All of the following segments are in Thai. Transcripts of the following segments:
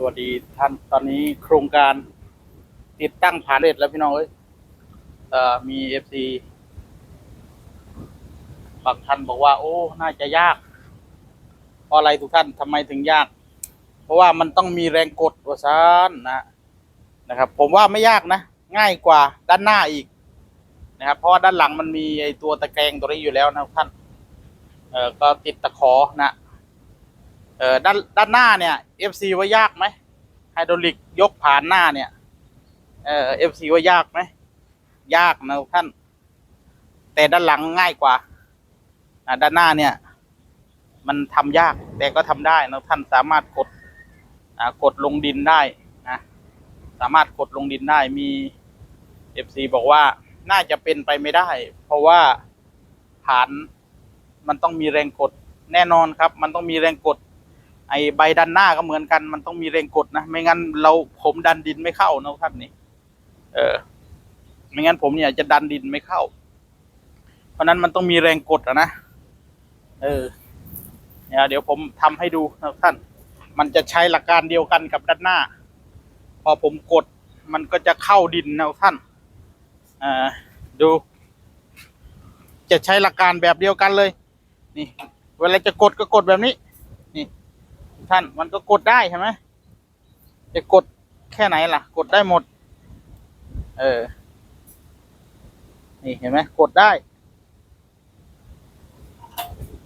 สวัสดีท่านตอนนี้โครงการติดตั้งผ่านเร็จแล้วพี่น้องเอ้ยเอ่อมีเอฟซีบางท่านบอกว่า โอ้ น่าจะยากเพราะอะไรทุกท่านทำไมถึงยาก เพราะว่ามันต้องมีแรงกดว่าซานนะนะครับ ผมว่าไม่ยากนะ ง่ายกว่าด้านหน้าอีกนะครับ เพราะว่าด้านหลังมันมีไอตัวตะแกรงตัวนี้อยู่แล้วนะท่านเอ่อก็ติดตะขอนะ เออด้านด้านหน้าเนี่ย FC ว่ายากไหมไฮดรอลิกยกผ่านหน้าเนี่ยเออ FC ว่ายากไหมยากนะท่าน แต่ด้านหลังง่ายกว่าด้านหน้าเนี่ย มันทำยากแต่ก็ทำได้นะท่านสามารถกดกดลงดินได้นะสามารถกดลงดินได้มี FC บอกว่าน่าจะเป็นไปไม่ได้ เพราะว่าฐานมันต้องมีแรงกดแน่นอนครับ มันต้องมีแรงกด ไอใบดันหน้าก็เหมือนกัน มันต้องมีแรงกดนะ ไม่งั้นเราผมดันดินไม่เข้านะท่านนี่เออ ไม่งั้นผมเนี่ยจะดันดินไม่เข้า เพราะนั้นมันต้องมีแรงกดอะนะ เออ เนี่ยเดี๋ยวผมทำให้ดูนะท่าน มันจะใช้หลักการเดียวกันกับด้านหน้า พอผมกดมันก็จะเข้าดินนะท่านอ่าดู จะใช้หลักการแบบเดียวกันเลย นี่ เวลาจะกดก็กดแบบนี้ ท่านมันก็กดได้ใช่ไหมจะกดแค่ไหนล่ะ กดได้หมด เออ นี่เห็นไหมกดได้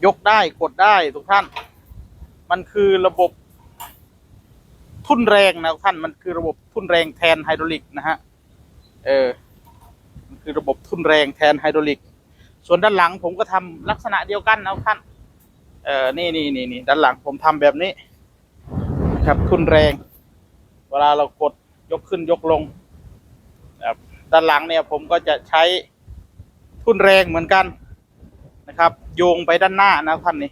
ยกได้กดได้ทุกท่าน มันคือระบบทุ่นแรงนะท่านมันคือระบบทุ่นแรงแทนไฮดรอลิกนะฮะเออมันคือระบบทุ่นแรงแทนไฮดรอลิก ส่วนด้านหลังผมก็ทำลักษณะเดียวกันนะท่าน เออนี่นี่นี่นี่ด้านหลังผมทำแบบนี้นะครับทุนแรง เวลาเรากดยกขึ้นยกลงครับด้านหลังเนี่ยผมก็จะใช้ทุนแรงเหมือนกันนะครับ โยงไปด้านหน้านะท่านนี่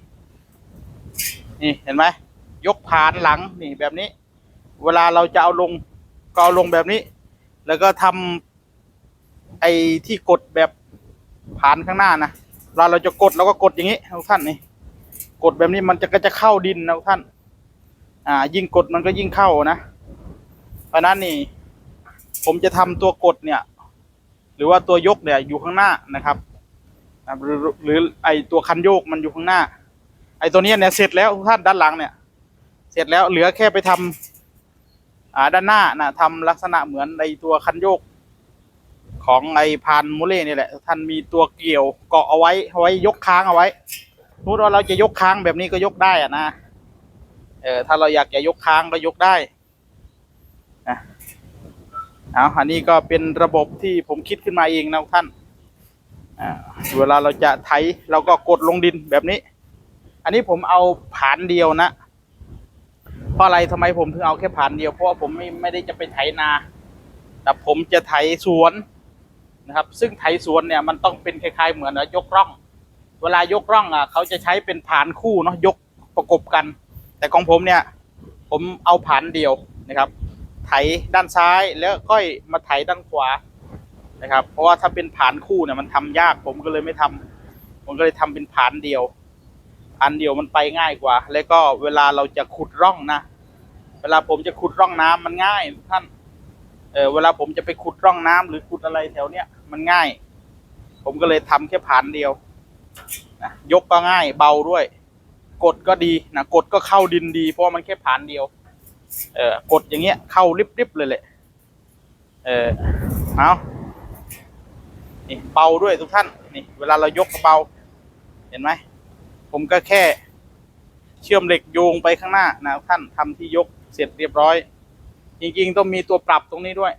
นี่เห็นไหมยกผ่านหลังนี่แบบนี้ เวลาเราจะเอาลงก็เอาลงแบบนี้ แล้วก็ทำไอ้ที่กดแบบผ่านข้างหน้านะเวลาเราจะกดเราก็กดอย่างนี้ทุกท่านนี่ กดแบบนี้มันจะก็จะเข้าดินนะท่าน อ่า ยิ่งกดมันก็ยิ่งเข้านะ เพราะนั้นนี่ ผมจะทำตัวกดเนี่ย หรือว่าตัวยกเนี่ยอยู่ข้างหน้านะครับหรือหรือไอตัวคันโยกมันอยู่ข้างหน้า ไอตัวนี้เนี่ยเสร็จแล้วท่านด้านหลังเนี่ย เสร็จแล้วเหลือแค่ไปทำอ่าด้านหน้านะทำลักษณะเหมือนไอตัวคันโยก ของไอพานโมเล่นี่แหละ ท่านมีตัวเกี่ยวเกาะเอาไว้เอาไว้ยกค้างเอาไว้ สมมติว่าเราจะยกค้างแบบนี้ก็ยกได้อะนะ เออถ้าเราอยากจะยกค้างก็ยกได้นะเอาอันนี้ก็เป็นระบบที่ผมคิดขึ้นมาเองนะท่านเวลาเราจะไถเราก็กดลงดินแบบนี้ อันนี้ผมเอาผานเดียวนะ เพราะอะไรทำไมผมถึงเอาแค่ผานเดียว เพราะว่าผมไม่ไม่ได้จะไปไถนา แต่ผมจะไถสวนนะครับ ซึ่งไถสวนเนี่ยมันต้องเป็นคล้ายๆเหมือนยกร่อง เวลายกร่องอะเขาจะใช้เป็นผานคู่เนาะยกประกบกัน แต่ของผมเนี่ย ผมเอาผานเดียวนะครับ ไถด้านซ้ายแล้วก็มาไถด้านขวานะครับ เพราะว่าถ้าเป็นผานคู่เนี่ยมันทำยากผมก็เลยไม่ทำผมก็เลยทำเป็นผานเดียวผานเดียวมันไปง่ายกว่า แล้วก็เวลาเราจะขุดร่องนะเวลาผมจะขุดร่องน้ำมันง่ายท่านเออเวลาผมจะไปขุดร่องน้ำหรือขุดอะไรแถวเนี้ยมันง่าย ผมก็เลยทำแค่ผานเดียว นะยกก็ง่ายเบาด้วย กดก็ดีนะกดก็เข้าดินดี เพราะมันแค่ผ่านเดียว เออกดอย่างเงี้ยเข้าริบๆเลยแหละเออเอานี่เบาด้วยทุกท่านนี่เวลาเรายกก็เบาเห็นไหมผมก็แค่ เชื่อมเหล็กโยงไปข้างหน้านะท่านทำที่ยกเสร็จเรียบร้อย จริงๆ ต้องมีตัวปรับตรงนี้ด้วย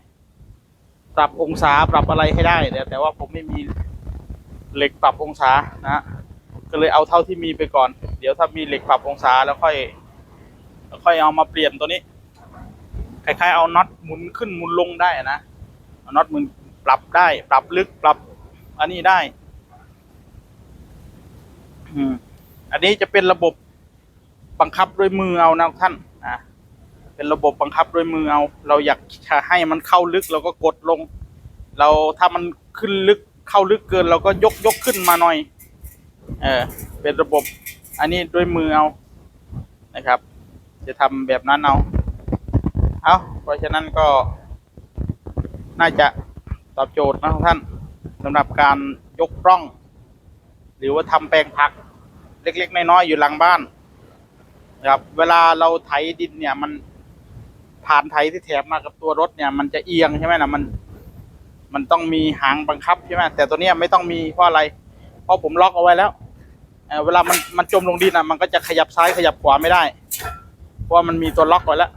ปรับองศาปรับอะไรให้ได้แต่แต่ว่าผมไม่มี เหล็กปรับองศานะฮะก็เลยเอาเท่าที่มีไปก่อน เดี๋ยวถ้ามีเหล็กปรับองศาแล้วค่อยแล้วค่อยเอามาเปลี่ยนตัวนี้คล้ายๆเอาน็อตหมุนขึ้นหมุนลงได้นะเอาน็อตหมุนปรับได้ ปรับลึกปรับ อันนี้ได้ อืมอันนี้จะเป็นระบบบังคับด้วยมือเอานะท่านอะเป็นระบบบังคับด้วยมือเอา เราอยากจะให้มันเข้าลึกเราก็กดลง เราถ้ามันขึ้นลึก เข้าลึกเกินเราก็ยกยกขึ้นมาหน่อย เออ เป็นระบบ อันนี้ด้วยมือเอา นะครับ จะทำแบบนั้นเอา เอาเพราะฉะนั้นก็ น่าจะตอบโจทย์นะท่านสำหรับการยกร่อง หรือว่าทำแปลงผัก เล็กๆน้อยๆอยู่หลังบ้านนะครับเวลาเราไถดินเนี่ยมันผ่านไถที่แถมมากับตัวรถเนี่ย มันจะเอียงใช่ไหมนะมัน มันต้องมีหางบังคับใช่ไหมแต่ตัวเนี้ยไม่ต้องมีเพราะอะไร เพราะผมล็อกเอาไว้แล้วเเวลามันมันจมลงดินอะมันก็จะขยับซ้ายขยับขวาไม่ได้ เพราะมันมีตัวล็อกไว้แล้ว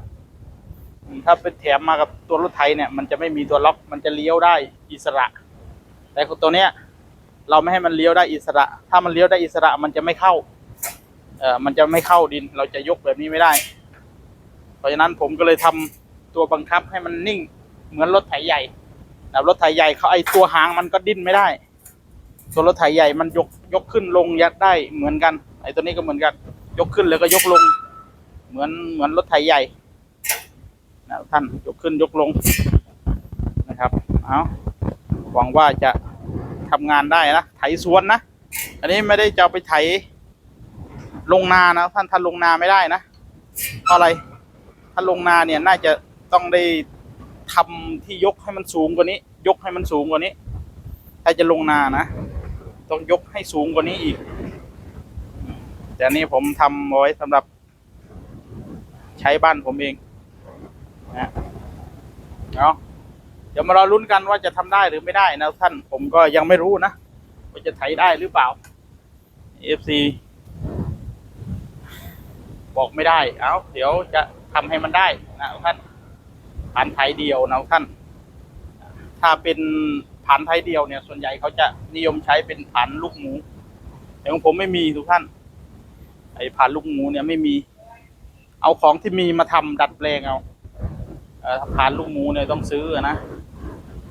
ถ้าเป็นแถมมากับตัวรถไถเนี่ย มันจะไม่มีตัวล็อกมันจะเลี้ยวได้อิสระ แต่ตัวเนี้ย เราไม่ให้มันเลี้ยวได้อิสระ ถ้ามันเลี้ยวได้อิสระมันจะไม่เข้าเอ่อมันจะไม่เข้าดิน เราจะยกแบบนี้ไม่ได้ เพราะฉะนั้นผมก็เลยทำตัวบังคับให้มันนิ่ง เหมือนรถไถใหญ่ แต่รถไถใหญ่เขาไอตัวหางมันก็ดิ้นไม่ได้ ตัวรถไถใหญ่มันยกยกขึ้นลงยัดได้เหมือนกัน ไอตัวนี้ก็เหมือนกัน ยกขึ้นแล้วก็ยกลง เหมือนเหมือนรถไถใหญ่นะท่านยกขึ้นยกลงนะครับ เอาหวังว่าจะทำงานได้นะไถสวนนะ อันนี้ไม่ได้จะไปไถลงนานะท่านท่านลงนาไม่ได้นะเพราะอะไร ถ้าลงนาเนี่ยน่าจะต้องได้ ทำที่ยกให้มันสูงกว่านี้ ยกให้มันสูงกว่านี้ถ้าจะลงนานะ ต้องยกให้สูงกว่านี้อีก แต่นี่ผมทำเอาไว้สำหรับใช้บ้านผมเองนะเอาะเดี๋ยวมารอลุ้นกันว่าจะทำได้หรือไม่ได้นะท่าน ผมก็ยังไม่รู้นะว่าจะไถได้หรือเปล่า FC บอกไม่ได้ เอาเดี๋ยวจะทำให้มันได้นะท่าน ผ่านไทยเดียวนะท่าน ถ้าเป็นผ่านไทยเดียวเนี่ย ส่วนใหญ่เขาจะนิยมใช้เป็นผ่านลูกหมู แต่ของผมไม่มีทุกท่าน ไอ้ผ่านลูกหมูเนี่ยไม่มี เอาของที่มีมาทำดัดแปลงเอาผ่านลูกหมูเนี่ยต้องซื้อนะ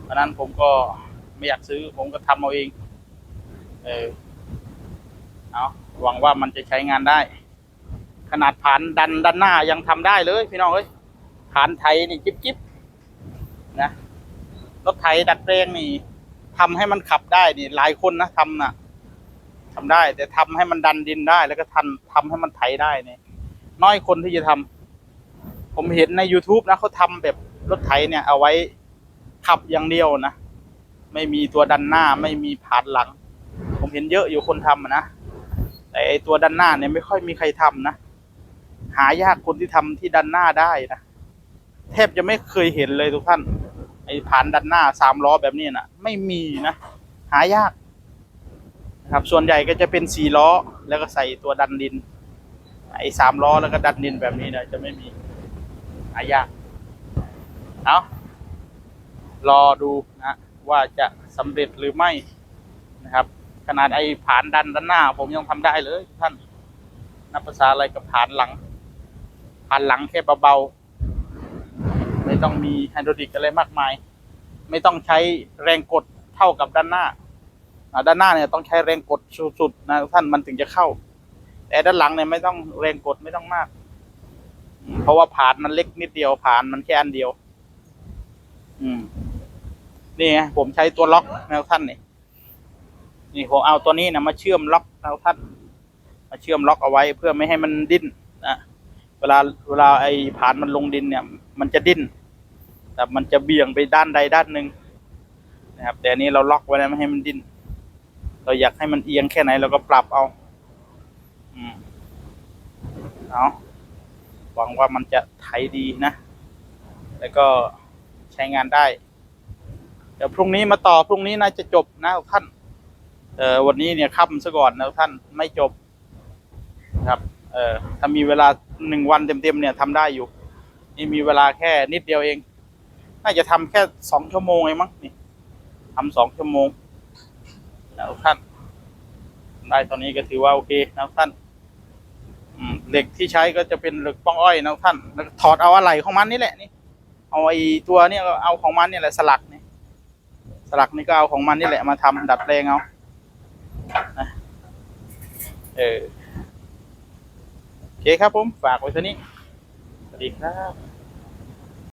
เพราะนั้นผมก็ไม่อยากซื้อ ผมก็ทำเอาเอง เออเอาหวังว่ามันจะใช้งานได้ ขนาดผ่านดันด้านหน้ายังทำได้เลย พี่น้องเอ้ย ผ่านไทยนี่จิ๊บจิบนะรถไถดัดแปลงนี่ทำให้มันขับได้นี่ หลายคนนะทำนะทำได้ แต่ทำให้มันดันดินได้ แล้วก็ทันทำให้มันไถได้นี่น้อยคนที่จะทำผมเห็นใน youtube นะเขาทำแบบรถไถเนี่ย เอาไว้ขับอย่างเดียวนะไม่มีตัวดันหน้าไม่มีผ่านหลัง ผมเห็นเยอะอยู่คนทำนะแต่ไอตัวดันหน้าเนี่ยไม่ค่อยมีใครทำนะหายากคนที่ทำที่ดันหน้าได้นะ แทบจะไม่เคยเห็นเลยทุกท่าน ไอ้ผ่านดันหน้าสามล้อแบบนี้นะไม่มีนะ หายากนะครับส่วนใหญ่ก็จะเป็นสี่ล้อแล้วก็ใส่ตัวดันดิน ไอ้สามล้อแล้วก็ดันดินแบบนี้นะจะไม่มีหายากเอารอดูนะว่าจะสำเร็จหรือไม่นะครับ ขนาดไอ้ผ่านดันด้านหน้า ผมยังทำได้เลยท่านนับภาษาอะไรกับผ่านหลังผ่านหลังแค่เบาๆ ไม่ต้องมีไฮดรอลิกอะไรมากมาย ไม่ต้องใช้แรงกดเท่ากับด้านหน้าด้านหน้าเนี่ยต้องใช้แรงกดสุดๆนะท่านมันถึงจะเข้า แต่ด้านหลังเนี่ยไม่ต้องแรงกดไม่ต้องมาก เพราะว่าผ่านมันเล็กนิดเดียวผ่านมันแค่อันเดียว อืมนี่ไงผมใช้ตัวล็อกแนวท่านนี่นี่ผมเอาตัวนี้นะมาเชื่อมล็อกแนวท่าน มาเชื่อมล็อกเอาไว้เพื่อไม่ให้มันดิ้น เวลาเวลาไอ้ผานมันลงดินเนี่ย มันจะดิ้นแต่มันจะเบี่ยงไปด้านใดด้านหนึ่งนะครับ แต่อันนี้เราล็อกไว้แล้วไม่ให้มันดิ้นเราอยากให้มันเอียงแค่ไหนเราก็ปรับเอา อืมเอาหวังว่ามันจะไถดีนะ แล้วก็ใช้งานได้ เดี๋ยวพรุ่งนี้มาต่อพรุ่งนี้น่าจะจบนะท่าน เอ่อวันนี้เนี่ยค่ำซะก่อนนะท่านไม่จบครับ เออถ้ามีเวลาหนึ่งวันเต็มๆเนี่ยทำได้อยู่ นี่มีเวลาแค่นิดเดียวเอง น่าจะทำแค่สองชั่วโมงเองมั้งนี่ทำสองชั่วโมงนะท่าน ได้ตอนนี้ก็ถือว่าโอเคนะท่านเหล็กที่ใช้ก็จะเป็นเหล็กป้องอ้อยนะท่านแล้วถอดเอาอะไหล่ของมันนี่แหละนี่ เอาไอ้ตัวเนี่ยก็เอาของมันนี่แหละสลักนี่สลักนี่ก็เอาของมันนี่แหละมาทำดัดแปลงเอาเออ เคครับผม ฝากไว้เท่านี้ สวัสดีครับ